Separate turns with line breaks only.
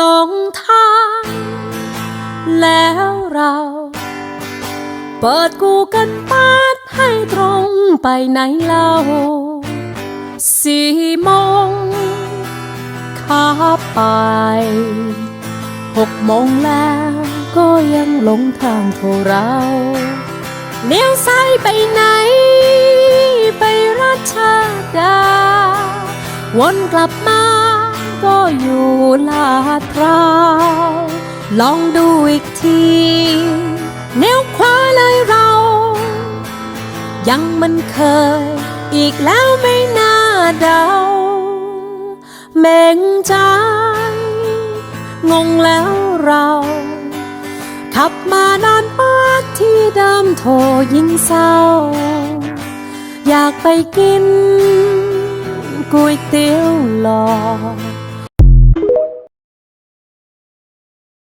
หลงทาง แล้วเรา เปิดกูกันปาดให้ตรงไปไหนเล่าสี่โมงขาไปหกโมงแล้วก็ยังหลงทางพวกเราเลี้ยวซ้ายไปไหน ไปราชดาวนกลับมาก็อยู่ ดพร้าวลองดูอีกทีเลี้วขวาเลยเรา ยังมันเคย อีกแล้วไม่น่าเดาเม่งใจ งงแล้วเรา ขับมานานปาดที่เดิมโทรยิ่งเศร้า อยากไปกินก๋วยเตี๋ยวหลอด